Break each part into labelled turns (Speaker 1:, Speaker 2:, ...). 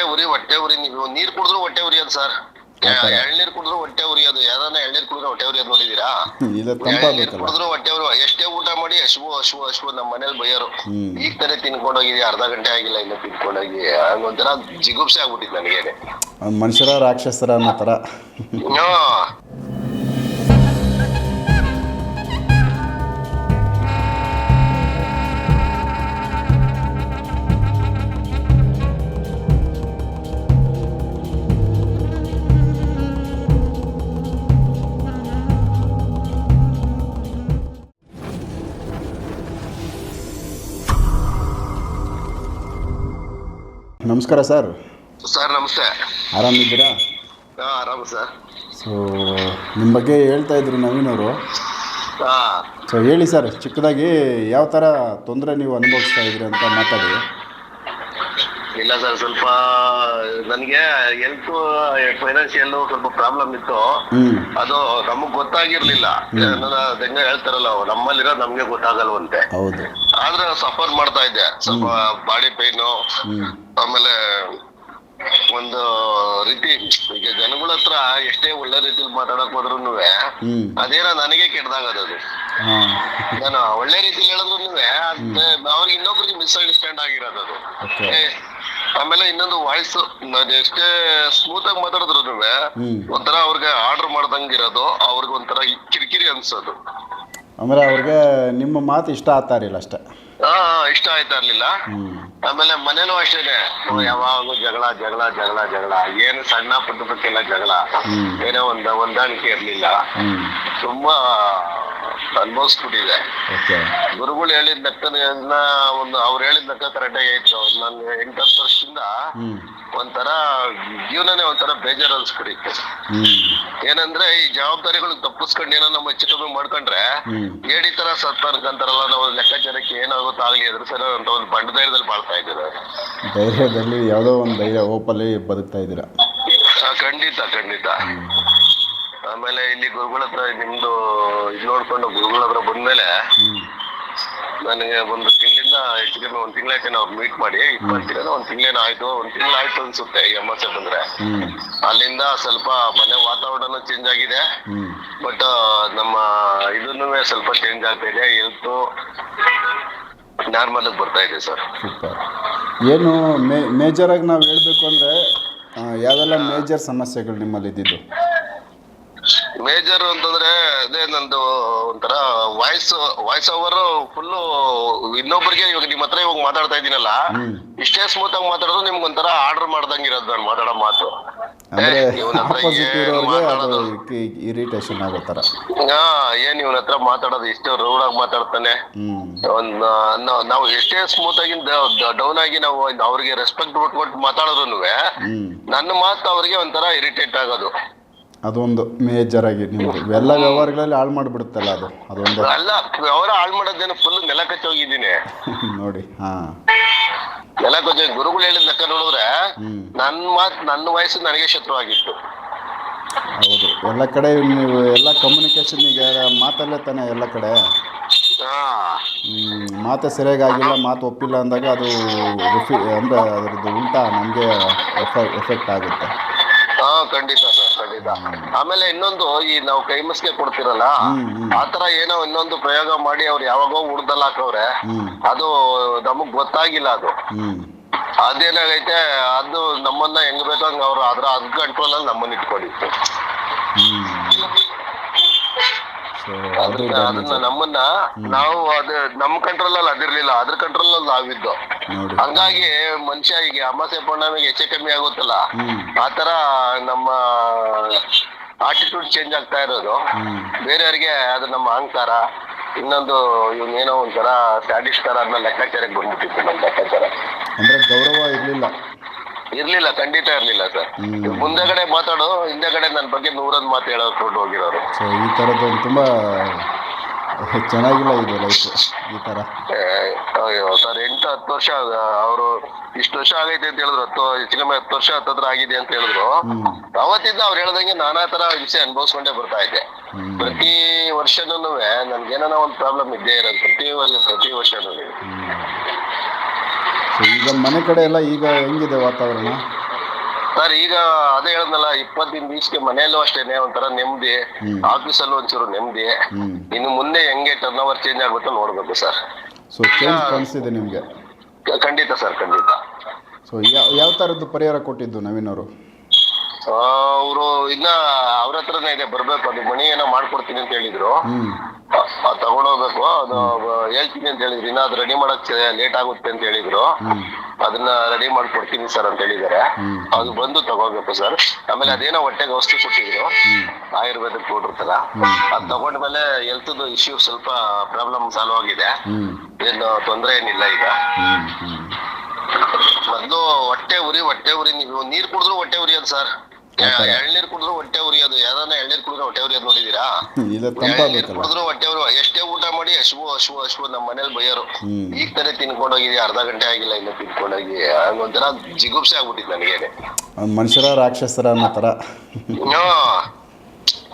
Speaker 1: ಹೊಟ್ಟೆ ಉರಿ ಹೊಟ್ಟೆ ಉರಿ. ನೀವು ನೀರ್ ಕುಡಿದ್ರು ಹೊಟ್ಟೆ ಉರಿಯೋದು ಸರ್. ಎಳ್ನೀರ್ ಕುಡಿದ್ರು ಹೊಟ್ಟೆ ಉರಿಯೋದು. ಯಾರನ್ನ ಎಳ್ನೀರ್ ಕುಡಿದ್ರೆ ಹೊಟ್ಟೆ ಉರಿಯೋದು ನೋಡಿದೀರಾ ಎಳ್ನೀರ್ ಕುಡಿದ್ರು ಹೊಟ್ಟೆ ಉರಿ ಎಷ್ಟೇ ಊಟ ಮಾಡಿ ಹಶುವು ಹಶುವು ಹಶುವು ನಮ್ಮ ಮನೇಲಿ ಬೈಯೋರು.
Speaker 2: ಹ್ಮ್.
Speaker 1: ಈಗ ತಾನೇ ತಿನ್ಕೊಂಡೋಗಿದ್ವಿ ಅರ್ಧ ಗಂಟೆ ಆಗಿಲ್ಲ ಇನ್ನು ತಿನ್ಕೊಂಡೋಗಿ. ಒಂಥರ ಜಿಗುಪ್ಸೆ ಆಗ್ಬಿಟ್ಟಿದ್ ನನಗೇನೆ.
Speaker 2: ಮನುಷ್ಯರ ರಾಕ್ಷಸರ ಅನ್ನೋ ಥರ. ನಮಸ್ಕಾರ ಸರ್.
Speaker 1: ಸರ್ ನಮಸ್ತೆ.
Speaker 2: ಆರಾಮಿದ್ದೀರಾ?
Speaker 1: ಹಾ ಆರಾಮ ಸರ್.
Speaker 2: ಸೊ ನಿಮ್ಮ ಬಗ್ಗೆ ಹೇಳ್ತಾ ಇದ್ರಿ ನವೀನ್ ಅವರು
Speaker 1: ಹಾ.
Speaker 2: ಸೊ ಹೇಳಿ ಸರ್ ಚಿಕ್ಕದಾಗಿ ಯಾವ ಥರ ತೊಂದರೆ ನೀವು ಅನುಭವಿಸ್ತಾ ಇದ್ರಿ ಅಂತ ಮಾತಾಡಿ.
Speaker 1: ಇಲ್ಲ ಸರ್ ಸ್ವಲ್ಪ ನನಗೆ ಹೆಲ್ತ್ ಫೈನಾನ್ಷಿಯಲ್ ಸ್ವಲ್ಪ ಪ್ರಾಬ್ಲಮ್ ಇತ್ತು. ಅದು ನಮಗ್ ಗೊತ್ತಾಗಿರ್ಲಿಲ್ಲ. ನನ್ನ ಹೆಂಗ ಹೇಳ್ತಾರಲ್ಲ ನಮ್ಮಲ್ಲಿರೋ ನಮ್ಗೆ ಗೊತ್ತಾಗಲ್ವಂತೆ.
Speaker 2: ಹೌದು.
Speaker 1: ಆದ್ರೆ ಸಫರ್ ಮಾಡ್ತಾ ಇದ್ದೆ. ಸ್ವಲ್ಪ ಬಾಡಿ ಪೈನು ಆಮೇಲೆ ಒಂದು ರೀತಿ ಈಗ ಜನಗಳ ಹತ್ರ ಎಷ್ಟೇ ಒಳ್ಳೆ ರೀತಿಲಿ ಮಾತಾಡಕ್ ಹೋದ್ರು ಅದೇನೋ ನನಗೆ
Speaker 2: ಕೆಟ್ಟದಾಗದದು
Speaker 1: ನಾನು ಒಳ್ಳೆ ರೀತಿಲಿ ಹೇಳಿದ್ರು ಅವ್ರಿಗೆ ಇನ್ನೊಬ್ರಿಗೆ ಮಿಸ್ಅಂಡರ್ಸ್ಟ್ಯಾಂಡ್ ಆಗಿರೋದು ಅದು.
Speaker 2: ಓಕೆ
Speaker 1: ಏ, ಆಮೇಲೆ ಇನ್ನೊಂದು ವಾಯ್ಸ್ ಎಷ್ಟೇ ಸ್ಮೂತ್ ಆಗಿ ಮಾತಾಡಿದ್ರು ಒಂಥರ ಅವ್ರಿಗೆ ಆರ್ಡರ್ ಮಾಡ್ದಂಗಿರೋದು ಅವ್ರಿಗೆ ಒಂಥರ ಕಿರಿಕಿರಿ ಅನ್ಸೋದು.
Speaker 2: ಆಮೇಲೆ ಅವ್ರಿಗೆ ನಿಮ್ಮ ಮಾತು ಇಷ್ಟ ಆಗ್ತಾ ಇರಲಿಲ್ಲ ಅಷ್ಟೇ.
Speaker 1: ಇಷ್ಟ ಆಯ್ತಾ ಇರ್ಲಿಲ್ಲ. ಆಮೇಲೆ ಮನೇಲೂ ಅಷ್ಟೇನೆ ಯಾವಾಗೂ ಜಗಳ ಜಗಳ ಜಗಳ ಜಗಳ. ಏನು ಸಣ್ಣ ಪುಟ್ಟ ಪುಟ್ಟಿಲ್ಲ ಜಗಳ. ಏನೋ ಒಂದ ಹೊಂದಾಣಿಕೆ ಇರ್ಲಿಲ್ಲ. ತುಂಬಾ ಅನ್ಭವಿಸ್ಬಿಟ್ಟಿದೆ
Speaker 2: ಓಕೆ
Speaker 1: ಗುರುಗಳು ಹೇಳಿದ ಲೆಕ್ಕನ ಒಂದು ಅವ್ರು ಹೇಳಿದ ಲೆಕ್ಕ ಕರೆಕ್ಟಾಗಿ ಆಯ್ತು. ನಾನು ಎಂಟು ಹತ್ತು ವರ್ಷದಿಂದ ಒಂಥರ ಜೀವನನೇ ಒಂಥರ ಬೇಜಾರು ಅನ್ಸ್ಬಿಟ್ಟಿತ್ತು ಏನಂದ್ರೆ ಈ ಜವಾಬ್ದಾರಿಗಳು ತಪ್ಪಿಸ್ಕೊಂಡು ಏನೋ ನಮ್ಮ ಹೆಚ್ಚು ಮಾಡ್ಕೊಂಡ್ರೆ ಏಡಿ ತರ ಸತ್ತರ್ಕಂತಾರಲ್ಲ ನಾವು ಲೆಕ್ಕಾಚಾರಕ್ಕೆ ಏನಾಗುತ್ತೋ ಆಗ್ಲಿ ಅದ್ರ ಸಲ ಅಂತ ಒಂದು ಬಂಡ ಧೈರ್ಯದಲ್ಲಿ ಬಾಳ್ತಾ ಇದ್ದೀರ
Speaker 2: ಧೈರ್ಯದಲ್ಲಿ ಯಾವುದೋ ಒಂದು ಧೈರ್ಯ ಓಪಲ್ಲಿ ಬದುಕ್ತಾ ಇದ್ದೀರಾ?
Speaker 1: ಖಂಡಿತ ಖಂಡಿತ. ಆಮೇಲೆ ಇಲ್ಲಿ ಗುರುಗಳ ಹತ್ರ ನಿಮ್ದು ಇದು ನೋಡ್ಕೊಂಡು ಗುರುಗಳ ಹತ್ರ ಬಂದ್ಮೇಲೆ ನನಗೆ ಒಂದು ತಿಂಗಳಿಂದ ಹೆಚ್ಚು ಕಮ್ಮಿ ಒಂದ್ ತಿಂಗಳಾಯ್ತು ನಾವು ಮೀಟ್ ಮಾಡಿ ಇಪ್ಪತ್ತಿರೋ ಒಂದ್ ತಿಂಗಳೇನೋ ಆಯ್ತು ಒಂದ್ ತಿಂಗಳಾಯ್ತು ಅನ್ಸುತ್ತೆ ಈ ಅಮಾಸೆ ಬಂದ್ರೆ.
Speaker 2: ಹ್ಞೂ
Speaker 1: ಅಲ್ಲಿಂದ ಸ್ವಲ್ಪ ಮನೆ ವಾತಾವರಣ ಚೇಂಜ್ ಆಗಿದೆ. ಬಟ್ ನಮ್ಮ ಇದನ್ನು ಸ್ವಲ್ಪ ಚೇಂಜ್ ಆಗ್ತಾ ಇದೆ. ಹೆಲ್ತ್ ನಾರ್ಮಲ್ ಬರ್ತಾ ಇದೆ ಸರ್
Speaker 2: ಸೂಪರ್. ಏನು ಮೇಜರ್ ಆಗಿ ನಾವು ಹೇಳಬೇಕು ಅಂದ್ರೆ ಯಾವೆಲ್ಲ ಮೇಜರ್ ಸಮಸ್ಯೆಗಳು ನಿಮ್ಮಲ್ಲಿ ಇದ್ದಿದ್ದು
Speaker 1: ಮೇಜರ್ ಅಂತಂದ್ರೆ ಅದೇ ನಂದು ಒಂಥರ ವಾಯ್ಸ್ ವಾಯ್ಸ್ ಓವರ್ ಫುಲ್ಲು ಇನ್ನೊಬ್ಬರಿಗೆ ಇವಾಗ ನಿಮ್ ಹತ್ರ ಇವಾಗ ಮಾತಾಡ್ತಾ
Speaker 2: ಇದೀನಲ್ಲ
Speaker 1: ಇಷ್ಟೇ ಸ್ಮೂತ್ ಆಗಿ ಮಾತಾಡೋದು ನಿಮ್ಗೆ ಒಂಥರ ಆರ್ಡರ್ ಮಾಡ್ದಂಗಿರೋದು ನಾನು ಮಾತಾಡೋ ಮಾತು?
Speaker 2: ಇರಿಟೇಷನ್ ಆಗೋ
Speaker 1: ಹಾ ಏನ್ ಇವನ ಹತ್ರ ಮಾತಾಡೋದು? ಇಷ್ಟೇ ರೌಡ್ ಆಗಿ ಮಾತಾಡ್ತಾನೆ. ಒಂದ್ ನಾವು ಎಷ್ಟೇ ಸ್ಮೂತ್ ಆಗಿ ಡೌನ್ ಆಗಿ ನಾವು ಅವ್ರಿಗೆ ರೆಸ್ಪೆಕ್ಟ್ ಕೊಟ್ಟು ಮಾತಾಡಿದ್ರು
Speaker 2: ಹ್ಞೂ
Speaker 1: ನನ್ನ ಮಾತು ಅವ್ರಿಗೆ ಒಂಥರ ಇರಿಟೇಟ್ ಆಗೋದು.
Speaker 2: ಅದೊಂದು ಮೇಜರ್ ಆಗಿ ನಿಮ್ದು. ಎಲ್ಲ ವ್ಯವಹಾರಗಳಲ್ಲಿ ಹಾಳು ಮಾಡಿಬಿಡುತ್ತಲ್ಲ ಅದು? ಅದೊಂದು
Speaker 1: ಅಲ್ಲ ವ್ಯವಹಾರ ಹಾಳು ಮಾಡೋದೇನು ಫುಲ್ ನೆಲ ಕಚ್ಚಿ ಹೋಗಿದ್ದೀನಿ.
Speaker 2: ನೋಡಿ ಹಾ.
Speaker 1: ನೆಲ ಕಚ್ಚಿ ಗುರುಗಳು ಹೇಳಿದ ಲೆಕ್ಕ ನೋಡಿದ್ರೆ ನನ್ನ ಮಾತು ನನ್ನ ವಯಸ್ಸು ನನಗೆ ಶತ್ರು ಆಗಿತ್ತು
Speaker 2: ಹೌದು. ಎಲ್ಲ ಕಡೆ ನೀವು ಎಲ್ಲ ಕಮ್ಯುನಿಕೇಶನ್ ಈಗ ಮಾತಲ್ಲೇ ತಾನೆ ಎಲ್ಲ ಕಡೆ?
Speaker 1: ಹಾ.
Speaker 2: ಹ್ಮ್, ಮಾತೇ ಸರಿಯಾಗಿ ಆಗಿಲ್ಲ ಮಾತು ಒಪ್ಪಿಲ್ಲ ಅಂದಾಗ ಅದು ರಿಫಿ ಅಂದರೆ ಅದರದ್ದು ಉಲ್ಟಾ ನಮಗೆ ಎಫೆಕ್ಟ್ ಆಗುತ್ತೆ.
Speaker 1: ಹಾ ಖಂಡಿತ ಸರ್. ಖಂಡಿತ ಆಮೇಲೆ ಇನ್ನೊಂದು ಈ ನಾವು ಕೈಮಸ್ಗೆ ಕೊಡ್ತಿರಲ್ಲ. ಆತರ ಏನೋ ಇನ್ನೊಂದು ಪ್ರಯೋಗ ಮಾಡಿ ಅವ್ರು ಯಾವಾಗೋ ಉಡ್ದಲ್ ಹಾಕವ್ರೆ. ಅದು ನಮಗ್ ಗೊತ್ತಾಗಿಲ್ಲ ಅದು. ಅದೇನಾಗೈತೆ ಅದು ನಮ್ಮನ್ನ ಹೆಂಗ್ ಬೇಕೋ ಹಂಗ ಅವ್ರು ಅದ್ರ ಅದ್ ಕಂಟ್ರೋಲ್ ಅಲ್ಲಿ ನಮ್ಮನ್ನ ಇಟ್ಕೊಂಡಿತ್ತು ಅದನ್ನ ಅದನ್ನ ನಮ್ಮನ್ನ ನಾವು ಅದ ನಮ್ ಕಂಟ್ರೋಲ್ ಅಲ್ಲಿ ಅದಿರ್ಲಿಲ್ಲ. ಅದ್ರ ಕಂಟ್ರೋಲ್ ಅಲ್ಲಿ ನಾವಿದ್ದು.
Speaker 2: ನೋಡಿ.
Speaker 1: ಹಂಗಾಗಿ ಮನುಷ್ಯ ಈಗ ಅಮಾಸೆ ಪೌರ್ಣಮಿಗೆ ಹೆಚ್ಚೆ ಕಮ್ಮಿ ಆಗುತ್ತಲ್ಲ? ಆತರ ನಮ್ಮ ಆಟಿಟ್ಯೂಡ್ ಚೇಂಜ್ ಆಗ್ತಾ ಇರೋದು. ಬೇರೆಯವ್ರಿಗೆ ಅದು ನಮ್ಮ ಅಹಂಕಾರ. ಇನ್ನೊಂದು ಏನೋ ಒಂಥರ ಸ್ಯಾಡಿಸ್ಟ್ ತರ ಅದನ್ನ ಲೆಕ್ಕಾಚಾರಕ್ಕೆ ಬಂದ್ಬಿಟ್ಟಿತ್ತು ನಮ್ಮ ಲೆಕ್ಕಾಚಾರ.
Speaker 2: ಅಂದ್ರೆ ಗೌರವ ಇರಲಿಲ್ಲ.
Speaker 1: ಇರ್ಲಿಲ್ಲ ಖಂಡಿತ ಇರ್ಲಿಲ್ಲ ಸರ್. ಮುಂದೆಗಡೆ ಮಾತಾಡು ಹಿಂದೆಗಡೆ ನನ್ನ ಬಗ್ಗೆ ನೂರೊಂದು ಮಾತು ಹೇಳೋಕೊಂಡು ಹೋಗಿರೋರು.
Speaker 2: ಸೊ ಈ ಥರದ್ದು ತುಂಬಾ ಚೆನ್ನಾಗಿಲ್ಲ ಇದೆ ಲೈಫ್ ಈ ಥರ
Speaker 1: ಅಯ್ಯೋ ಸರ್ ಎಂಟು ಹತ್ತು ವರ್ಷ ಅವರು ಇಷ್ಟು ವರ್ಷ ಆಗೈತೆ ಅಂತ ಹೇಳಿದ್ರು ಹತ್ತು ಹೆಚ್ಚು ಕಮ್ಮಿ ಹತ್ತು ವರ್ಷ ಹತ್ತತ್ರ ಆಗಿದೆ ಅಂತ ಹೇಳಿದ್ರು. ಅವತ್ತಿಂದ ಅವ್ರು ಹೇಳ್ದಂಗೆ ನಾನಾ ತರ ವಿಷಯ ಅನುಭವಿಸ್ಕೊಂಡೇ ಬರ್ತಾ ಇದ್ದೆ. ಪ್ರತಿ ವರ್ಷನೂ ನನ್ಗೇನೋ ಒಂದು ಪ್ರಾಬ್ಲಮ್ ಇದ್ದೇ ಇರೋದು ಪ್ರತಿ ವರ್ಷ ಪ್ರತಿ ವರ್ಷನೂ
Speaker 2: ಸೊ ಈಗ ಮನೆ ಕಡೆ ಎಲ್ಲ ಈಗ ಹೆಂಗಿದೆ ವಾತಾವರಣ?
Speaker 1: ಸರ್ ಈಗ ಅದೇ ಹೇಳದ್ನಲ್ಲ ಇಪ್ಪತ್ತು ದಿನ ಈಚೆಗೆ ಮನೆಯಲ್ಲೂ ಅಷ್ಟೇನೆ ಒಂಥರ ನೆಮ್ಮದಿ. ಆಫೀಸಲ್ಲೂ ಒಂಚೂರು ನೆಮ್ಮದಿ. ಇನ್ನು ಮುಂದೆ ಹೆಂಗೆ ಟರ್ನ್ ಓವರ್ ಚೇಂಜ್ ಆಗುತ್ತೋ ನೋಡ್ಬೇಕು ಸರ್
Speaker 2: ಸೊ ಚೇಂಜ್ ಕಾಣಿಸ್ತಿದೆ ನಿಮಗೆ?
Speaker 1: ಖಂಡಿತ ಸರ್ ಖಂಡಿತ.
Speaker 2: ಸೊ ಯಾವ ಯಾವ ಥರದ್ದು ಪರಿಹಾರ ಕೊಟ್ಟಿದ್ದು ನವೀನ್ ಅವರು
Speaker 1: ಅವರು ಇನ್ನ ಅವ್ರ ಹತ್ರನೇ ಇದೆ ಬರ್ಬೇಕು ಅದು ಮಣಿ ಏನೋ ಮಾಡ್ಕೊಡ್ತೀನಿ ಅಂತ ಹೇಳಿದ್ರು. ಅದ್ ತಗೊಂಡೋಗ್ಬೇಕು ಅದು ಹೇಳ್ತೀನಿ ಅಂತ ಹೇಳಿದ್ರು. ಇನ್ನ ಅದ್ ರೆಡಿ ಮಾಡಕ್ ಲೇಟ್ ಆಗುತ್ತೆ ಅಂತ ಹೇಳಿದ್ರು. ಅದನ್ನ ರೆಡಿ ಮಾಡ್ಕೊಡ್ತೀನಿ ಸರ್ ಅಂತ ಹೇಳಿದಾರೆ
Speaker 2: ಹ್ಮ್.
Speaker 1: ಅದು ಬಂದು ತಗೋಬೇಕು ಸರ್. ಆಮೇಲೆ ಅದೇನೋ ಹೊಟ್ಟೆಗೆ ಔಷಧಿ ಕೊಟ್ಟಿದ್ರು. ಆಯುರ್ವೇದಕ್ ತರ. ಅದ್ ತಗೊಂಡ್ಮೇಲೆ ಹೆಲ್ತ್ ಇಶ್ಯೂ ಸ್ವಲ್ಪ ಪ್ರಾಬ್ಲಮ್ ಸಾಲ್ವ್ ಆಗಿದೆ. ಏನು ತೊಂದ್ರೆ ಏನಿಲ್ಲ ಈಗ. ಮೊದ್ಲು ಹೊಟ್ಟೆ ಉರಿ ಹೊಟ್ಟೆ ಉರಿ ನೀವು ನೀರ್ ಕುಡಿದ್ರು ಹೊಟ್ಟೆ ಉರಿಯೋದು ಸರ್. ಎಳ್ನೀರ್ ಕುಡಿದ್ರು ಹೊಟ್ಟೆ ಉರಿಯೋದು ಯಾವ್ದಾನ ಎಳ್ನೀರ್ ಕುಡಿದ್ರೆ ಹೊಟ್ಟೆ ಉರಿಯೋದು ನೋಡಿದೀರಾ
Speaker 2: ಇಲ್ಲ
Speaker 1: ಎಳ್ನೀರ್
Speaker 2: ತಂಪಾಗಬೇಕಲ್ಲ
Speaker 1: ಕುಡಿದ್ರು ಹೊಟ್ಟೆ ಉರಿ. ಎಷ್ಟೇ ಊಟ ಮಾಡಿ ಹಶುವು ಹಶುವು ಹಶುವು ನಮ್ಮ ಮನೇಲಿ ಬೈಯೋರು. ಈಗ ತಾನೇ ತಿನ್ಕೊಂಡು ಹೋಗಿದ್ಯಾ? ಅರ್ಧ ಗಂಟೆ ಆಗಿಲ್ಲ ಇನ್ನು ತಿನ್ಕೊಂಡೋಗಿ ಹಂಗೊಂಥರ ಜಿಗುಪ್ಸೆ ಆಗ್ಬಿಟ್ಟಿತ್ತು ನನಗೇನೆ.
Speaker 2: ಮನುಷ್ಯರ ರಾಕ್ಷಸರ ಅನ್ನೋ ಥರ
Speaker 1: ಹಾ.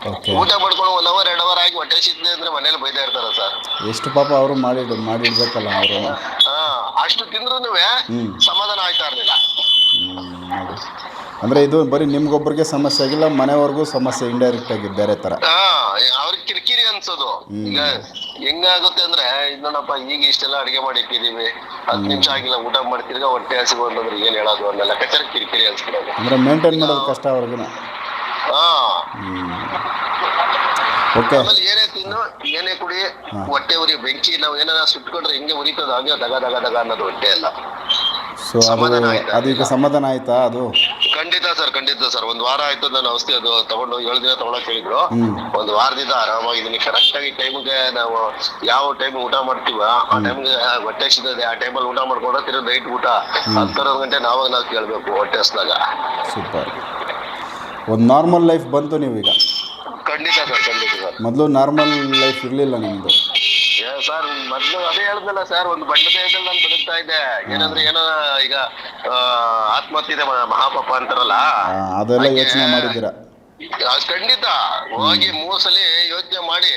Speaker 2: ಓಕೆ
Speaker 1: ಊಟ ಮಾಡ್ಕೊಂಡು ಒನ್ ಅವರ್ ಎರಡ್ ಅವರ್ ಆಗಿ ಹೊಟ್ಟೆ ಸಿದ್ದೆ ಅಂದ್ರೆ ಮನೇಲಿ ಬೈತಾ ಇರ್ತಾರ ಸರ್?
Speaker 2: ಎಷ್ಟು ಪಾಪ ಅವರು ಮಾಡಿ ಮಾಡಿಡ್ಬೇಕಲ್ಲ ಅವರು.
Speaker 1: ಹಾ ಅಷ್ಟು ತಿಂದ್ರು
Speaker 2: ಹ್ಮ್.
Speaker 1: ಸಮಾಧಾನ ಆಯ್ತಾ ಇರ್ಲಿಲ್ಲ.
Speaker 2: ಅಂದರೆ ಇದು ಬರೀ ನಿಮ್ಗೊಬ್ರಿಗೆ ಸಮಸ್ಯೆ ಆಗಿಲ್ಲ ಮನೆಯವ್ರಿಗೂ ಸಮಸ್ಯೆ ಇಂಡೈರೆಕ್ಟ್ ಆಗಿ ಬೇರೆ ತರ.
Speaker 1: ಹಾ ಅವ್ರಿಗೆ ಕಿರಿಕಿರಿ ಅನ್ಸೋದು. ಈಗ ಹೆಂಗಾಗುತ್ತೆ ಅಂದ್ರೆ ನೋಡಪ್ಪ ಈಗ ಇಷ್ಟೆಲ್ಲ ಅಡಿಗೆ ಮಾಡಿ ಇಟ್ಟಿದೀವಿ ಹತ್ತು ನಿಮಿಷ ಆಗಿಲ್ಲ ಊಟ ಮಾಡ್ತಿರ್ಗ ಹೊಟ್ಟೆ ಹಸಿವು ಅಂತಂದ್ರೆ ಏನ್ ಹೇಳೋದು? ಅನ್ನೆಲ್ಲ. ಲೆಕ್ಕಾಚಾರ ಕಿರಿಕಿರಿ ಅನ್ಸ್ಬಿಡೋದು.
Speaker 2: ಅಂದ್ರೆ ಮೇಂಟೈನ್ ಮಾಡೋದು ಕಷ್ಟ ಅವ್ರಿಗೂ.
Speaker 1: ಹಾ.
Speaker 2: ಓಕೆ
Speaker 1: ಆಮೇಲೆ ಏನೇ ತಿನ್ನು ಏನೇ ಕುಡಿ ಹೊಟ್ಟೆ ಉರಿ ಬೆಂಕಿ ನಾವು ಏನಾರ ಸುಟ್ಕೊಂಡ್ರೆ ಹೆಂಗೆ ಉರಿತದ? ಹಾಗೆ ದಗ ದಗ ದಗ ಅನ್ನೋದು ಹೊಟ್ಟೆ ಅಲ್ಲ
Speaker 2: ಸೊ ಅದು
Speaker 1: ಸಮಾಧಾನ ಆಯ್ತಾ?
Speaker 2: ಅದು ಈಗ ಸಮಾಧಾನ ಆಯ್ತಾ ಅದು?
Speaker 1: ಸರ್ ಖಂಡಿತ ಸರ್. ಒಂದ್ ವಾರ ಆಯ್ತು ನಾನು ಔಷಧಿ ಅದು ತಗೊಂಡು ಏಳು ದಿನ ತಗೊಳಕ್ ಹೇಳಿದ್ರು. ಒಂದ್ ವಾರದಿಂದ ಆರಾಮಾಗಿದ್ದೀನಿ ಕರೆಕ್ಟ್ ಆಗಿ ಟೈಮ್ಗೆ ನಾವು ಯಾವ ಟೈಮ್ ಊಟ ಮಾಡ್ತೀವ ಆ ಟೈಮ್ಗೆ ಹೊಟ್ಟೆ ಸಿಗದೆ ಆ ಟೈಮಲ್ಲಿ ಊಟ ಮಾಡ್ಕೊಂಡ್ರೆ ತಿರು ನೈಟ್ ಊಟ. ಹತ್ತರ ಗಂಟೆ ನಾವಾಗ ನಾವು ಕೇಳ್ಬೇಕು ಹೊಟ್ಟೆ ಹಸ್ದಾಗ.
Speaker 2: ಸೂಪರ್. ಒಂದು ನಾರ್ಮಲ್ ಲೈಫ್ ಬಂತು ನೀವೀಗ?
Speaker 1: ಖಂಡಿತ ಸರ್ ಖಂಡಿತ ಸರ್.
Speaker 2: ಮೊದಲು ನಾರ್ಮಲ್ ಲೈಫ್ ಇರಲಿಲ್ಲ ನಿಮ್ಮದು
Speaker 1: ಸರ್ ಮೊದ್ಲು ಅದೇ ಹೇಳ್ದಲ್ಲ ಸರ್ ಒಂದು ಬಣ್ಣದ ನಾನು ಬದುಕ್ತಾ ಇದ್ದೆ. ಏನಂದ್ರೆ ಏನೋ ಈಗ ಆ, ಆತ್ಮಹತ್ಯೆ ಮ- ಮಹಾಪಾಪ ಅಂತಾರಲ್ಲ?
Speaker 2: ಅದೆಲ್ಲ ಯೋಚನೆ ಮಾಡಿದ್ದೀರಾ?
Speaker 1: ಅದ್ ಖಂಡಿತ. ಹೋಗಿ ಮೂರ್ ಸಲ ಯೋಚನೆ ಮಾಡಿ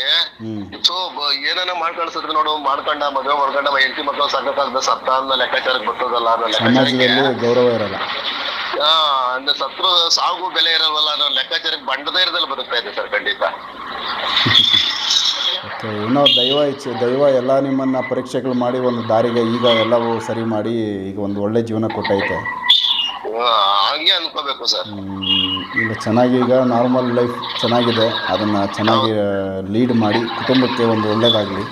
Speaker 1: ಸೊ ಏನನ ಮಾಡ್ಕೊಳ್ಸಿದ್ರೆ ನೋಡು ಮಾಡ್ಕೊಂಡ ಮದುವೆ ಮಾಡ್ಕೊಂಡ ಹೆಂಡತಿ ಮಕ್ಕಳು ಸಾಕಾಗ್ದ ಸತ್ತ ಅನ್ನೋ ಲೆಕ್ಕಾಚಾರಕ್ಕೆ ಬರ್ತದಲ್ಲ ಅನ್ನೋ ಲೆಕ್ಕಾಚಾರಕ್ಕೆ.
Speaker 2: ಸಮಾಜದಲ್ಲಿ ಗೌರವ ಇರಲ್ಲ.
Speaker 1: ಆ ಅಂದ್ರೆ ಸತ್ರು ಸಾವು ಬೆಲೆ ಇರಲ್ವಲ್ಲ ಅನ್ನೋ ಲೆಕ್ಕಾಚಾರಕ್ಕೆ ಬಂಡದ ಇರದಲ್ಲಿ ಬದುಕ್ತಾ ಇದೆ ಸರ್ ಖಂಡಿತ.
Speaker 2: ಏನೋ ದೈವ ಇಚ್ಛೆ ದೈವ ಎಲ್ಲ ನಿಮ್ಮನ್ನು ಪರೀಕ್ಷೆಗಳು ಮಾಡಿ ಒಂದು ದಾರಿಗೆ ಈಗ ಎಲ್ಲವೂ ಸರಿ ಮಾಡಿ ಈಗ ಒಂದು ಒಳ್ಳೆ ಜೀವನ ಕೊಟ್ಟೈತೆ.
Speaker 1: ಹಂಗೆ ಅನ್ಕೋಬೇಕು ಸರ್.
Speaker 2: ಹ್ಮ್, ಈಗ ಚೆನ್ನಾಗಿ ಈಗ ನಾರ್ಮಲ್ ಲೈಫ್ ಚೆನ್ನಾಗಿದೆ. ಅದನ್ನು ಚೆನ್ನಾಗಿ ಲೀಡ್ ಮಾಡಿ ಕುಟುಂಬಕ್ಕೆ ಒಂದು ಒಳ್ಳೆಯದಾಗಲಿ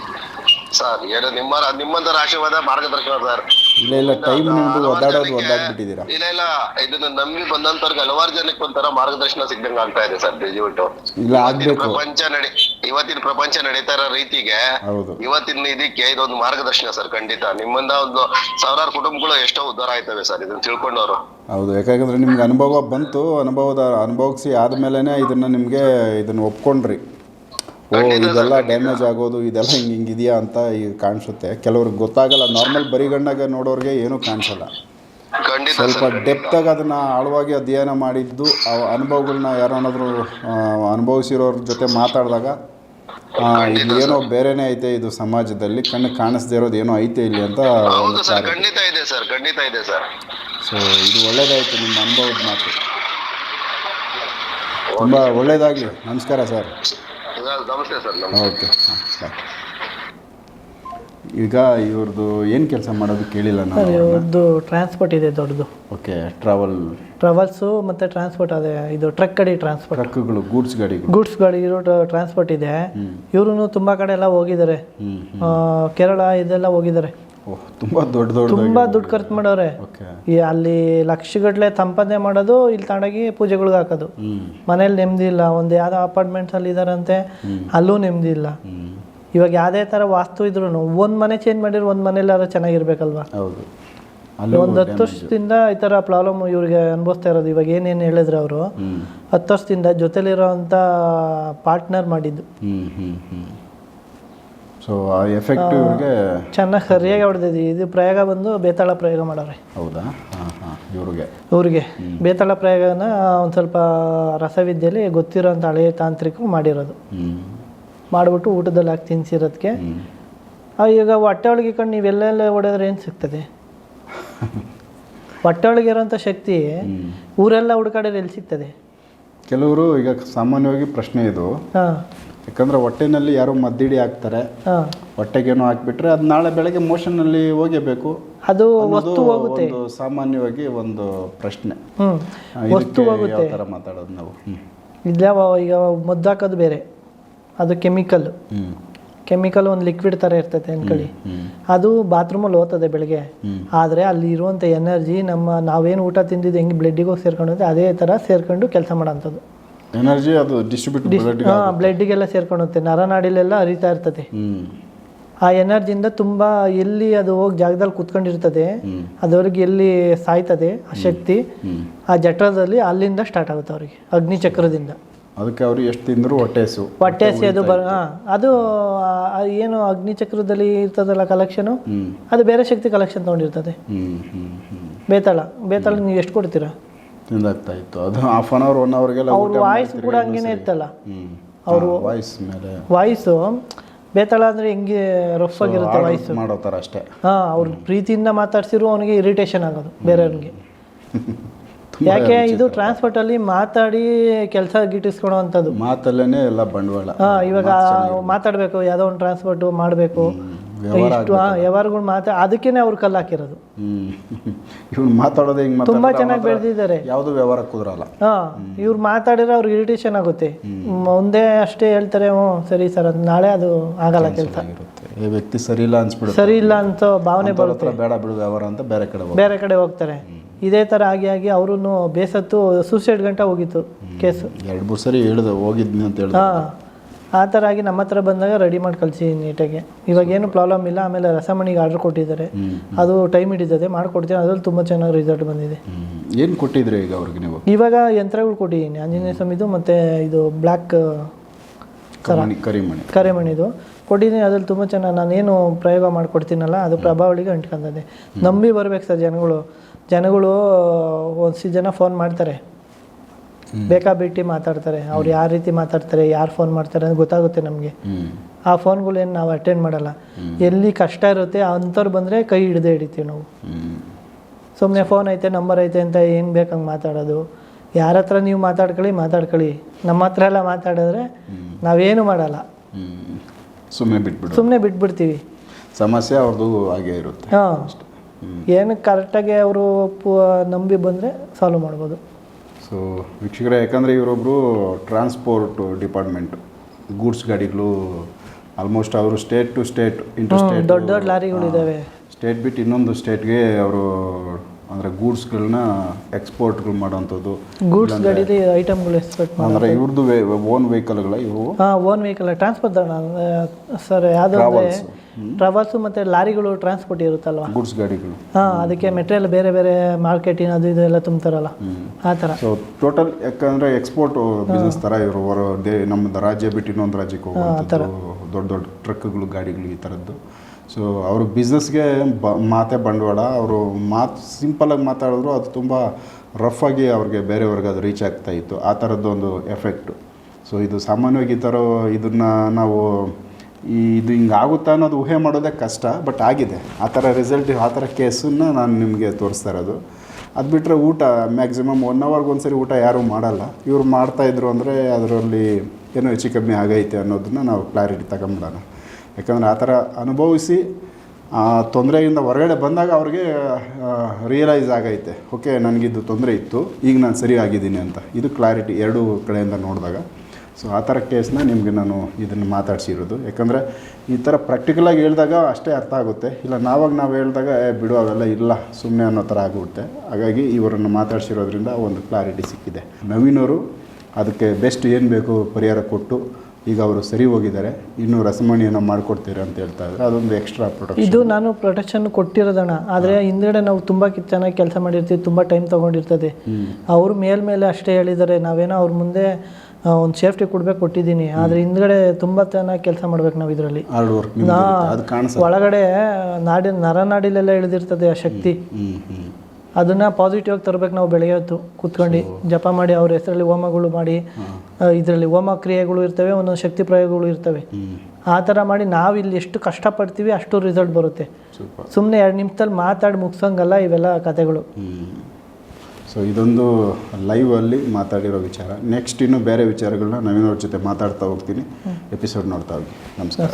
Speaker 1: ಸರ್ ಏನು ನಿಮ್ಮ ನಿಮ್ಮಂತರ ಆಶೀರ್ವಾದ ಮಾರ್ಗದರ್ಶನ ಸರ್.
Speaker 2: ಇಲ್ಲ ಇಲ್ಲ ಟೈಮ್
Speaker 1: ನಿಮ್ದು
Speaker 2: ಒದ್ದಾಡೋದು ಒದ್ದಾಡ್ಬಿಟ್ಟಿದ್ದೀರಾ
Speaker 1: ಇಲ್ಲ ಇಲ್ಲ ಇದನ್ನ ನಂಬಿ ಬಂದಂತವ್ರಿಗೆ ಹಲವಾರು ಜನಕ್ಕೆ ಒಂಥರ ಮಾರ್ಗದರ್ಶನ ಸಿಗ್ದಂಗ ಆಗ್ತಾ ಇದೆ ಸರ್ ದಯವಿಟ್ಟು.
Speaker 2: ಇಲ್ಲ ಆಗ್ಬೇಕು.
Speaker 1: ಪ್ರಪಂಚ ನಡಿ ಇವತ್ತಿನ ಪ್ರಪಂಚ ನಡೀತಾ ಇರೋ ರೀತಿಗೆ
Speaker 2: ಹೌದು.
Speaker 1: ಇವತ್ತಿನ ಇದಕ್ಕೆ ಇದೊಂದು ಮಾರ್ಗದರ್ಶನ ಸರ್ ಖಂಡಿತ. ನಿಮ್ಮಿಂದ ಒಂದು ಸಾವಿರಾರು ಕುಟುಂಬಗಳು ಎಷ್ಟೋ ಉದ್ದಾರ ಆಯ್ತವೆ ಸರ್ ಇದನ್ನ ತಿಳ್ಕೊಂಡವರು.
Speaker 2: ಹೌದು ಯಾಕಂದ್ರೆ ನಿಮ್ಗೆ ಅನುಭವ ಬಂತು ಅನುಭವದ ಅನುಭವಿಸಿ ಆದ್ಮೇಲೆನೆ ಇದನ್ನ ನಿಮಗೆ ಇದನ್ನ ಒಪ್ಕೊಂಡ್ರಿ. ಓ ಇದೆಲ್ಲ ಡ್ಯಾಮೇಜ್ ಆಗೋದು ಇದೆಲ್ಲ ಹಿಂಗೆ ಹಿಂಗಿದೆಯಾ ಅಂತ ಈಗ ಕಾಣಿಸುತ್ತೆ. ಕೆಲವ್ರಿಗೆ ಗೊತ್ತಾಗಲ್ಲ ನಾರ್ಮಲ್ ಬರಿಗಣ್ಣಾಗ ನೋಡೋರಿಗೆ ಏನೂ ಕಾಣಿಸಲ್ಲ. ಸ್ವಲ್ಪ ಡೆಪ್ತಾಗ ಅದನ್ನು ಆಳವಾಗಿ ಅಧ್ಯಯನ ಮಾಡಿದ್ದು ಆ ಅನುಭವಗಳನ್ನ ಯಾರನ್ನಾದರೂ ಅನುಭವಿಸಿರೋರ ಜೊತೆ ಮಾತಾಡಿದಾಗ ಇದು ಏನೋ ಬೇರೆನೇ ಐತೆ ಇದು ಸಮಾಜದಲ್ಲಿ ಕಣ್ಣು ಕಾಣಿಸ್ದೇ ಇರೋದು ಏನೋ ಐತೆ ಇಲ್ಲಿ ಅಂತ
Speaker 1: ಹೌದು ಸರ್ ಖಂಡಿತ ಇದೆ ಸರ್ ಖಂಡಿತ ಇದೆ ಸರ್.
Speaker 2: ಸೊ ಇದು ಒಳ್ಳೇದಾಯ್ತು ನಿಮ್ಮ ಅನುಭವದ ಮಾತು. ತುಂಬ ಒಳ್ಳೇದಾಗಲಿ. ನಮಸ್ಕಾರ ಸರ್.
Speaker 1: ನಮಸ್ತೆ ಸರ್
Speaker 2: ಓಕೆ ಹಾಂ ಈಗ ಇವ್ರದ್ದು ಏನು ಕೆಲಸ ಮಾಡೋದು ಕೇಳಿಲ್ಲ ನಾನು
Speaker 3: ಇವ್ರದ್ದು ಟ್ರಾನ್ಸ್ಪೋರ್ಟ್ ಇದೆ ದೊಡ್ಡದು.
Speaker 2: ಓಕೆ ಟ್ರಾವೆಲ್
Speaker 3: ಟ್ರಾವೆಲ್ಸು ಮತ್ತು ಟ್ರಾನ್ಸ್ಪೋರ್ಟ್ ಅದೇ ಇದು ಟ್ರಕ್ ಗಡಿ ಟ್ರಾನ್ಸ್ಪೋರ್ಟ್
Speaker 2: ಟ್ರಕ್ಗಳು ಗೂಡ್ಸ್ ಗಾಡಿಗಳು.
Speaker 3: ಗೂಡ್ಸ್ ಗಾಡಿ ಇರೋ ಟ್ರಾನ್ಸ್ಪೋರ್ಟ್ ಇದೆ. ಇವ್ರೂ ತುಂಬ ಕಡೆ ಎಲ್ಲ ಹೋಗಿದ್ದಾರೆ. ಕೇರಳ ಇದೆಲ್ಲ ಹೋಗಿದ್ದಾರೆ.
Speaker 2: ತುಂಬ ದೊಡ್ಡ ದೊಡ್ಡ
Speaker 3: ತುಂಬ ದುಡ್ಡು ಖರ್ಚು ಮಾಡೋರೆ. ಈ ಅಲ್ಲಿ ಲಕ್ಷಗಟ್ಟಲೆ ಸಂಪಾದನೆ ಮಾಡೋದು ಇಲ್ಲಿ ತಗೊಂಡೋಗಿ ಪೂಜೆಗಳಿಗೆ ಹಾಕೋದು. ಮನೇಲಿ ನೆಮ್ಮದಿ ಇಲ್ಲ ಒಂದು ಯಾವುದೋ ಅಪಾರ್ಟ್ಮೆಂಟ್ಸಲ್ಲಿ ಇದ್ದಾರಂತೆ ಅಲ್ಲೂ ನೆಮ್ಮದಿ ಇಲ್ಲ. ಇವಾಗ ಯಾವುದೇ ಥರ ವಾಸ್ತು ಇದ್ರು ಒಂದು ಮನೆ ಚೇಂಜ್ ಮಾಡಿದ್ರೆ ಒಂದು ಮನೇಲಾದ್ರೂ ಚೆನ್ನಾಗಿರ್ಬೇಕಲ್ವಾ? ಒಂದು ಹತ್ತು ವರ್ಷದಿಂದ ಈ ಥರ ಪ್ರಾಬ್ಲಮ್ ಇವ್ರಿಗೆ ಅನುಭವಿಸ್ತಾ ಇರೋದು. ಇವಾಗ ಏನೇನು ಹೇಳಿದ್ರು ಅವರು ಹತ್ತು ವರ್ಷದಿಂದ ಜೊತೆಲಿರೋ ಅಂಥ ಪಾರ್ಟ್ನರ್ ಮಾಡಿದ್ದು
Speaker 2: ಸೊ ಆ ಎಫೆಕ್ಟ್ ಇವ್ರಿಗೆ
Speaker 3: ಚೆನ್ನಾಗಿ ಸರಿಯಾಗಿ ಹೊಡೆದಿದ್ವಿ ಇದು ಪ್ರಯೋಗ ಬಂದು ಬೇತಾಳ ಪ್ರಯೋಗ ಮಾಡೋರೆ.
Speaker 2: ಹೌದಾ? ಹಾಂ ಹಾಂ ಇವ್ರಿಗೆ.
Speaker 3: ಇವ್ರಿಗೆ ಬೇತಾಳ ಪ್ರಯೋಗನ ಒಂದು ಸ್ವಲ್ಪ ರಸವಿದ್ಯೆಯಲ್ಲಿ ಗೊತ್ತಿರೋಂಥ ಹಳೆಯ ತಾಂತ್ರಿಕ ಮಾಡಿರೋದು. ಮಾಡಿಬಿಟ್ಟು ಊಟದಲ್ಲಿ ಹಾಕಿ ತಿನ್ಸಿರೋದಕ್ಕೆ ಈಗ ಹೊಟ್ಟೆ ಒಳಗೆ ಕಂಡು ನೀವೆಲ್ಲೆಲ್ಲ ಹೊಡೆದ್ರೆ ಏನು ಸಿಗ್ತದೆ? ಹೊಟ್ಟೆ ಒಳಗೆ ಇರೋಂಥ ಶಕ್ತಿ ಊರೆಲ್ಲ ಹುಡುಕಾಡಿದ್ರೆ ಎಲ್ಲಿ ಸಿಗ್ತದೆ?
Speaker 2: ಕೆಲವರು ಈಗ ಸಾಮಾನ್ಯವಾಗಿ ಪ್ರಶ್ನೆ ಇದು. ಯಾಕಂದ್ರೆ ಹೊಟ್ಟೆನಲ್ಲಿ ಯಾರು ಮದ್ದಿಡಿ ಹಾಕ್ತಾರೆ. ಹೊಟ್ಟೆಗೇನು ಹಾಕ್ಬಿಟ್ರೆ ಅದು ನಾಳೆ ಬೆಳಗ್ಗೆ ಮೋಷನ್ನಲ್ಲಿ ಹೋಗಬೇಕು
Speaker 3: ಅದು ವಸ್ತು ಹೋಗುತ್ತೆ.
Speaker 2: ಸಾಮಾನ್ಯವಾಗಿ ಒಂದು ಪ್ರಶ್ನೆ.
Speaker 3: ವಸ್ತು ಹೋಗುತ್ತೆ
Speaker 2: ಯಾವ ಥರ ಮಾತಾಡೋದು ನಾವು?
Speaker 3: ಇಲ್ಲ ಈಗ ಮದ್ದು ಹಾಕೋದು ಬೇರೆ. ಅದು ಕೆಮಿಕಲ್. ಕೆಮಿಕಲ್ ಒಂದು ಲಿಕ್ವಿಡ್ ಥರ ಇರ್ತೈತೆ ಅನ್ಕೊಳ್ಳಿ
Speaker 2: ಹ್ಞೂ
Speaker 3: ಅದು ಬಾತ್ರೂಮಲ್ಲಿ ಹೋಗ್ತದೆ ಬೆಳಗ್ಗೆ. ಆದರೆ ಅಲ್ಲಿ ಇರುವಂಥ ಎನರ್ಜಿ ನಮ್ಮ ನಾವೇನು ಊಟ ತಿಂದಿದ್ದು ಹೆಂಗೆ ಬ್ಲಡ್ಡಿಗೆ ಹೋಗಿ ಸೇರ್ಕೊಂಡು ಅದೇ ಥರ ಸೇರ್ಕೊಂಡು ಕೆಲಸ ಮಾಡೋಂಥದ್ದು
Speaker 2: ಎನರ್ಜಿ ಅದು ಡಿಸ್ಟ್ರಿಬ್ಯೂಟ್ ಬ್ಲಡ್
Speaker 3: ಹಾಂ ಬ್ಲಡ್ಡಿಗೆಲ್ಲ ಸೇರ್ಕೊಂಡುತ್ತೆ. ನರನಾಡಿಲೆಲ್ಲ ಹರಿತಾ ಇರ್ತದೆ. ಆ ಎನರ್ಜಿಯಿಂದ ತುಂಬ ಎಲ್ಲಿ ಅದು ಹೋಗಿ ಜಾಗದಲ್ಲಿ ಕುತ್ಕೊಂಡಿರ್ತದೆ ಅದವ್ರಿಗೆ ಎಲ್ಲಿ ಸಾಯ್ತದೆ ಆ ಶಕ್ತಿ ಆ ಜಠರದಲ್ಲಿ ಅಲ್ಲಿಂದ ಸ್ಟಾರ್ಟ್ ಆಗುತ್ತೆ ಅವರಿಗೆ ಅಗ್ನಿ ಚಕ್ರದಿಂದ
Speaker 2: ಅದಕ್ಕೆ ಅವರು ಎಷ್ಟು ತಿಂದರೂ
Speaker 3: ಹೊಟ್ಟೆಸು ಹೊಟ್ಟೆಸು ಅದು ಬರ ಅದು ಆ, ಏನು ಅಗ್ನಿ ಚಕ್ರದಲ್ಲಿ ಇರ್ತದಲ್ಲ ಕಲೆಕ್ಷನು ಅದು ಬೇರೆ ಶಕ್ತಿ ಕಲೆಕ್ಷನ್ ತೊಗೊಂಡಿರ್ತದೆ. ಬೇತಾಳ ಬೇತಾಳ ನೀವು ಎಷ್ಟು ಕೊಡ್ತೀರಾ?
Speaker 2: ತಿಂದಾಗ್ತಾ ಇತ್ತು ಅದು ಹಾಫ್ ಆನ್ ಅವರ್ ಒನ್ ಅವರ್ಗೆಲ್ಲ
Speaker 3: ಅವ್ರ ವಾಯ್ಸ್ ಕೂಡ ಹಂಗೇನೆ ಇರ್ತಲ್ಲ
Speaker 2: ಅವರು ವಾಯ್ಸ್ ಮೇಲೆ.
Speaker 3: ವಾಯ್ಸು ಬೇತಾಳ ಅಂದರೆ ಹೆಂಗೆ ರಫ್ ಆಗಿರುತ್ತೆ ವಾಯ್ಸ್
Speaker 2: ಮಾಡೋ ಥರ ಅಷ್ಟೇ.
Speaker 3: ಹಾಂ ಅವ್ರ ಪ್ರೀತಿಯಿಂದ ಮಾತಾಡ್ಸಿರೋ ಅವನಿಗೆ ಇರಿಟೇಷನ್ ಆಗೋದು ಬೇರೆಯವ್ರಿಗೆ. ಯಾಕೆ ಇದು ಟ್ರಾನ್ಸ್ಪೋರ್ಟ್ ಅಲ್ಲಿ ಮಾತಾಡಿ ಕೆಲಸ ಗಿಟ್ಟಿಸ್ಕೊಳೋ ಮಾತಲ್ಲೇನೆ
Speaker 2: ಮಾತಲ್ಲೇ ಎಲ್ಲ ಬಂಡವಾಳ.
Speaker 3: ಹಾಂ ಇವಾಗ ಮಾತಾಡಬೇಕು ಯಾವ್ದೋ ಒಂದು ಟ್ರಾನ್ಸ್ಪೋರ್ಟ್ ಮಾಡಬೇಕು. ಇಷ್ಟು ವ್ಯವಹಾರಗಳು ಮಾತಾ ಅದಕ್ಕೇನೆ ಅವ್ರು ಕಲ್ಲು ಹಾಕಿರೋದು
Speaker 2: ಇವ್ರು ಮಾತಾಡೋದು ಹಿಂಗೆ
Speaker 3: ತುಂಬಾ ಚೆನ್ನಾಗಿ ಬೆಳೆದಿದ್ದಾರೆ.
Speaker 2: ಯಾವುದು ವ್ಯವಹಾರ ಕುದುರಲ್ಲ.
Speaker 3: ಹಾಂ ಇವ್ರು ಮಾತಾಡಿದ್ರೆ ಅವ್ರಿಗೆ ಇರಿಟೇಷನ್ ಆಗುತ್ತೆ. ಮುಂದೆ ಅಷ್ಟೇ ಹೇಳ್ತಾರೆ ಹ್ಞೂ ಸರಿ ಸರ್ ಅದು ನಾಳೆ ಅದು ಆಗಲ್ಲ ಕೆಲಸ.
Speaker 2: ಈ ವ್ಯಕ್ತಿ ಸರಿ ಇಲ್ಲ ಅನ್ಸ್ಬಿಡುತ್ತೆ.
Speaker 3: ಸರಿ ಇಲ್ಲ ಅಂತ ಭಾವನೆ
Speaker 2: ಬರುತ್ತೆ. ಬೇಡ ಬಿಡು ವ್ಯವಹಾರ ಅಂತ ಬೇರೆ ಕಡೆ.
Speaker 3: ಬೇರೆ ಕಡೆ ಹೋಗ್ತಾರೆ. ಇದೇ ಥರ ಆಗಿ ಆಗಿ ಅವರು ಬೇಸತ್ತು ಸೂಸೈಡ್ ಗಂಟ ಹೋಗಿತ್ತು ಕೇಸು.
Speaker 2: ಎರಡು ಮೂರು ಸರಿ ಹೇಳ್ದೆ ಹೋಗಿದ್ನಿ ಅಂತ ಹೇಳಿ
Speaker 3: ಹಾಂ ಆ ಥರ ಆಗಿ ನಮ್ಮ ಹತ್ರ ಬಂದಾಗ ರೆಡಿ ಮಾಡಿ ಕಳಿಸಿ ನೀಟಾಗಿ. ಇವಾಗ ಏನು ಪ್ರಾಬ್ಲಮ್ ಇಲ್ಲ ಆಮೇಲೆ ರಸಮಣಿಗೆ ಆರ್ಡರ್ ಕೊಟ್ಟಿದ್ದಾರೆ. ಅದು ಟೈಮ್ ಹಿಡಿತದೆ ಮಾಡಿಕೊಡ್ತೀನಿ. ಅದ್ರಲ್ಲಿ ತುಂಬ ಚೆನ್ನಾಗಿ ರಿಸಲ್ಟ್ ಬಂದಿದೆ.
Speaker 2: ಏನು ಕೊಟ್ಟಿದ್ರಿ ಈಗ ಅವ್ರಿಗೆ ನೀವು?
Speaker 3: ಇವಾಗ ಯಂತ್ರಗಳು ಕೊಟ್ಟಿದ್ದೀನಿ. ಆಂಜನೇಯ ಸ್ವಾಮಿದು ಮತ್ತು ಇದು ಬ್ಲ್ಯಾಕ್
Speaker 2: ಕರಿಮಣಿ
Speaker 3: ಕರಿಮಣಿದು. ಕೊಟ್ಟಿದ್ದೀನಿ ಅದ್ರಲ್ಲಿ ತುಂಬ ಚೆನ್ನಾಗಿ ನಾನೇನು ಪ್ರಯೋಗ ಮಾಡಿಕೊಡ್ತೀನಲ್ಲ ಅದು ಪ್ರಭಾವಳಿಗೆ ಅಂಟ್ಕೊಂತದೆ. ನಂಬಿ ಬರಬೇಕು ಸರ್ ಜನಗಳು. ಜನಗಳು ಒಂದು ಜನ ಫೋನ್ ಮಾಡ್ತಾರೆ. ಬೇಕಾಬಿಟ್ಟಿ ಮಾತಾಡ್ತಾರೆ. ಅವ್ರು ಯಾವ ರೀತಿ ಮಾತಾಡ್ತಾರೆ ಯಾರು ಫೋನ್ ಮಾಡ್ತಾರೆ ಅಂತ ಗೊತ್ತಾಗುತ್ತೆ ನಮಗೆ.
Speaker 2: ಆ
Speaker 3: ಆ ಫೋನ್ಗಳೇನು ನಾವು ಅಟೆಂಡ್ ಮಾಡಲ್ಲ. ಎಲ್ಲಿ ಕಷ್ಟ ಇರುತ್ತೆ ಅಂಥವ್ರು ಬಂದರೆ ಕೈ ಹಿಡ್ದೇ ಹಿಡಿತೀವಿ ನಾವು. ಸುಮ್ಮನೆ ಫೋನ್ ಐತೆ ನಂಬರ್ ಐತೆ ಅಂತ ಏನು ಬೇಕಂಗೆ ಮಾತಾಡೋದು. ಯಾರ ಹತ್ರ ನೀವು ಮಾತಾಡ್ಕೊಳ್ಳಿ ಮಾತಾಡ್ಕೊಳ್ಳಿ. ನಮ್ಮ ಹತ್ರ ಎಲ್ಲ ಮಾತಾಡಿದ್ರೆ ನಾವೇನು ಮಾಡಲ್ಲ.
Speaker 2: ಸುಮ್ಮನೆ ಬಿಟ್ಬಿಡು.
Speaker 3: ಸುಮ್ಮನೆ ಬಿಟ್ಬಿಡ್ತೀವಿ.
Speaker 2: ಸಮಸ್ಯೆ ಅವ್ರದ್ದು ಹಾಗೆ ಇರುತ್ತೆ.
Speaker 3: ಹಾಂ. ಏನು ಕರೆಕ್ಟಾಗಿ ಅವರು ನಂಬಿ ಬಂದರೆ ಸಾಲ್ವ್ ಮಾಡ್ಬೋದು.
Speaker 2: ಸೊ ವೀಕ್ಷಕರೇ ಯಾಕಂದರೆ ಇವರೊಬ್ಬರು ಟ್ರಾನ್ಸ್ಪೋರ್ಟ್ ಡಿಪಾರ್ಟ್ಮೆಂಟ್ ಗೂಡ್ಸ್ ಗಾಡಿಗಳು ಆಲ್ಮೋಸ್ಟ್ ಅವರು state to state inter state
Speaker 3: ದೊಡ್ಡ ದೊಡ್ಡ ಲಾರಿಗಳಿದ್ದಾವೆ
Speaker 2: ಸ್ಟೇಟ್ ಬಿಟ್ಟು ಇನ್ನೊಂದು ಸ್ಟೇಟ್ಗೆ ಅವರು ಅಂದರೆ ಗೂಡ್ಸ್ಗಳನ್ನ ಎಕ್ಸ್ಪೋರ್ಟ್ಗಳು ಮಾಡೋವಂಥದ್ದು
Speaker 3: ಗೂಡ್ಸ್ ಗಾಡೀಲಿ ಐಟಮ್ಗಳು ಎಕ್ಸ್ಪೆಕ್ಟ್
Speaker 2: ಅಂದರೆ ಇವ್ರದ್ದು ಓನ್ ವೆಹಿಕಲ್ಗಳ ಇವು?
Speaker 3: ಹಾಂ ಓನ್ ವೆಹಿಕಲ್ ಟ್ರಾನ್ಸ್ಪೋರ್ಟ್ ಸರ್ ಯಾವುದು ಅಂದರೆ ಟ್ರಾವೆಲ್ಸು ಮತ್ತು ಲಾರಿಗಳು ಟ್ರಾನ್ಸ್ಪೋರ್ಟ್ ಇರುತ್ತಲ್ವ?
Speaker 2: ಗೂಡ್ಸ್ ಗಾಡಿಗಳು.
Speaker 3: ಹಾಂ ಅದಕ್ಕೆ ಮೆಟೀರಿಯಲ್ ಬೇರೆ ಬೇರೆ ಮಾರ್ಕೆಟಿನ ಅದು ಇದು ಎಲ್ಲ ತುಂಬ್ತಾರಲ್ಲ. ಆ ಥರ.
Speaker 2: ಸೊ ಟೋಟಲ್ ಯಾಕಂದರೆ ಎಕ್ಸ್ಪೋರ್ಟ್ ಬಿಸ್ನೆಸ್ ಥರ ಇವರು ಹೊರ ದೇ ನಮ್ಮ ರಾಜ್ಯ ಬಿಟ್ಟು ಇನ್ನೊಂದು ರಾಜ್ಯಕ್ಕೆ ಹೋಗುವಂಥದ್ದು ದೊಡ್ಡ ದೊಡ್ಡ ಟ್ರಕ್ಗಳು ಗಾಡಿಗಳು ಈ ಥರದ್ದು. ಸೊ ಅವ್ರ ಬಿಸ್ನೆಸ್ಗೆ ಬ, ಮಾತೆ ಬಂಡವಾಳ ಅವರು ಮಾತು ಸಿಂಪಲಾಗಿ ಮಾತಾಡಿದ್ರು, ಅದು ತುಂಬ ರಫಾಗಿ ಅವ್ರಿಗೆ ಬೇರೆಯವ್ರಿಗೆ ಅದು ರೀಚ್ ಆಗ್ತಾ ಇತ್ತು. ಆ ಥರದ್ದು ಒಂದು ಎಫೆಕ್ಟು ಸೊ ಇದು ಸಾಮಾನ್ಯವಾಗಿ ಈ ಥರ ಇದನ್ನು ನಾವು ಇದು ಹಿಂಗೆ ಆಗುತ್ತಾ ಅನ್ನೋದು ಊಹೆ ಮಾಡೋದೇ ಕಷ್ಟ ಬಟ್ ಆಗಿದೆ. ಆ ಥರ ರಿಸಲ್ಟ್ ಆ ಥರ ಕೇಸನ್ನು ನಾನು ನಿಮಗೆ ತೋರಿಸ್ತಾ ಇರೋದು. ಅದು ಬಿಟ್ಟರೆ ಊಟ ಮ್ಯಾಕ್ಸಿಮಮ್ ಒನ್ ಅವರ್ಗೆ ಒಂದು ಸರಿ ಊಟ ಯಾರೂ ಮಾಡಲ್ಲ. ಇವರು ಮಾಡ್ತಾಯಿದ್ರು ಅಂದರೆ ಅದರಲ್ಲಿ ಏನೋ ಹೆಚ್ಚು ಕಮ್ಮಿ ಆಗೈತೆ ಅನ್ನೋದನ್ನ ನಾವು ಕ್ಲಾರಿಟಿ ತಗೊಂಬಿಡೋಣ. ಯಾಕಂದರೆ ಆ ಥರ ಅನುಭವಿಸಿ ತೊಂದರೆಯಿಂದ ಹೊರಗಡೆ ಬಂದಾಗ ಅವ್ರಿಗೆ ರಿಯಲೈಸ್ ಆಗೈತೆ. ಓಕೆ, ನನಗಿದ್ದು ತೊಂದರೆ ಇತ್ತು, ಈಗ ನಾನು ಸರಿ ಆಗಿದ್ದೀನಿ ಅಂತ. ಇದು ಕ್ಲಾರಿಟಿ ಎರಡೂ ಕಡೆಯಿಂದ ನೋಡಿದಾಗ. ಸೊ ಆ ಥರ ಕೇಸ್ನ ನಿಮಗೆ ನಾನು ಇದನ್ನು ಮಾತಾಡ್ಸಿರೋದು. ಯಾಕಂದರೆ ಈ ಥರ ಪ್ರಾಕ್ಟಿಕಲಾಗಿ ಹೇಳಿದಾಗ ಅಷ್ಟೇ ಅರ್ಥ ಆಗುತ್ತೆ. ಇಲ್ಲ, ನಾವಾಗ ನಾವು ಹೇಳಿದಾಗ, ಏ, ಬಿಡು, ಅವೆಲ್ಲ ಇಲ್ಲ ಸುಮ್ಮನೆ ಅನ್ನೋ ಥರ ಆಗಿಬಿಡುತ್ತೆ. ಹಾಗಾಗಿ ಇವರನ್ನು ಮಾತಾಡ್ಸಿರೋದ್ರಿಂದ ಒಂದು ಕ್ಲಾರಿಟಿ ಸಿಕ್ಕಿದೆ. ನವೀನವರು ಅದಕ್ಕೆ ಬೆಸ್ಟ್ ಏನು ಬೇಕು ಪರಿಹಾರ ಕೊಟ್ಟು ಈಗ ಅವರು ಸರಿ ಹೋಗಿದ್ದಾರೆ. ಇನ್ನು ರಸಮಣಿಯನ್ನು ಮಾಡಿಕೊಡ್ತೀರಾ ಅಂತ ಹೇಳ್ತಾ ಇದ್ದಾರೆ. ಅದೊಂದು ಎಕ್ಸ್ಟ್ರಾ ಪ್ರೊಡಕ್ಷನ್
Speaker 3: ಇದು ನಾನು ಪ್ರೊಟೆಕ್ಷನ್ ಕೊಟ್ಟಿರೋದಣ್ಣ. ಆದರೆ ಹಿಂದ್ಗಡೆ ನಾವು ತುಂಬ ಚೆನ್ನಾಗಿ ಕೆಲಸ ಮಾಡಿರ್ತೀವಿ ತುಂಬ ಟೈಮ್ ತೊಗೊಂಡಿರ್ತದೆ. ಅವರು ಮೇಲ್ಮೇಲೆ ಅಷ್ಟೇ ಹೇಳಿದ್ದಾರೆ. ನಾವೇನೋ ಅವ್ರ ಮುಂದೆ ಒಂದು ಸೇಫ್ಟಿ ಕೊಡ್ಬೇಕು ಕೊಟ್ಟಿದ್ದೀನಿ. ಆದರೆ ಹಿಂದ್ಗಡೆ ತುಂಬ ಚೆನ್ನಾಗಿ ಕೆಲಸ ಮಾಡ್ಬೇಕು ನಾವು ಇದರಲ್ಲಿ. ಒಳಗಡೆ ನಾಡಿ ನರನಾಡಿಲೆಲ್ಲ ಇಳಿದಿರ್ತದೆ ಆ ಶಕ್ತಿ. ಅದನ್ನ ಪಾಸಿಟಿವ್ ಆಗಿ ತರಬೇಕು ನಾವು ಬೆಳಗ್ಗೆ ಹೊತ್ತು ಕೂತ್ಕೊಂಡು ಜಪ ಮಾಡಿ ಅವ್ರ ಹೆಸರಲ್ಲಿ ಹೋಮಗಳು ಮಾಡಿ ಇದರಲ್ಲಿ ಹೋಮ ಕ್ರಿಯೆಗಳು ಇರ್ತವೆ ಒಂದೊಂದು ಶಕ್ತಿ ಪ್ರಯೋಗಗಳು ಇರ್ತವೆ. ಆ ಥರ ಮಾಡಿ ನಾವು ಇಲ್ಲಿ ಎಷ್ಟು ಕಷ್ಟಪಡ್ತೀವಿ ಅಷ್ಟು ರಿಸಲ್ಟ್ ಬರುತ್ತೆ. ಸುಮ್ಮನೆ ಎರಡು ನಿಮಿಷದಲ್ಲಿ ಮಾತಾಡಿ ಮುಗಿಸೋಂಗಲ್ಲ ಇವೆಲ್ಲ ಕತೆಗಳು
Speaker 2: ಸೊ ಇದೊಂದು ಲೈವಲ್ಲಿ ಮಾತಾಡಿರೋ ವಿಚಾರ. ನೆಕ್ಸ್ಟ್ ಇನ್ನು ಬೇರೆ ವಿಚಾರಗಳನ್ನ ನವೀನವ್ರ ಜೊತೆ ಮಾತಾಡ್ತಾ ಹೋಗ್ತೀನಿ. ಎಪಿಸೋಡ್ ನೋಡ್ತಾ ಹೋಗಿ.
Speaker 3: ನಮಸ್ಕಾರ.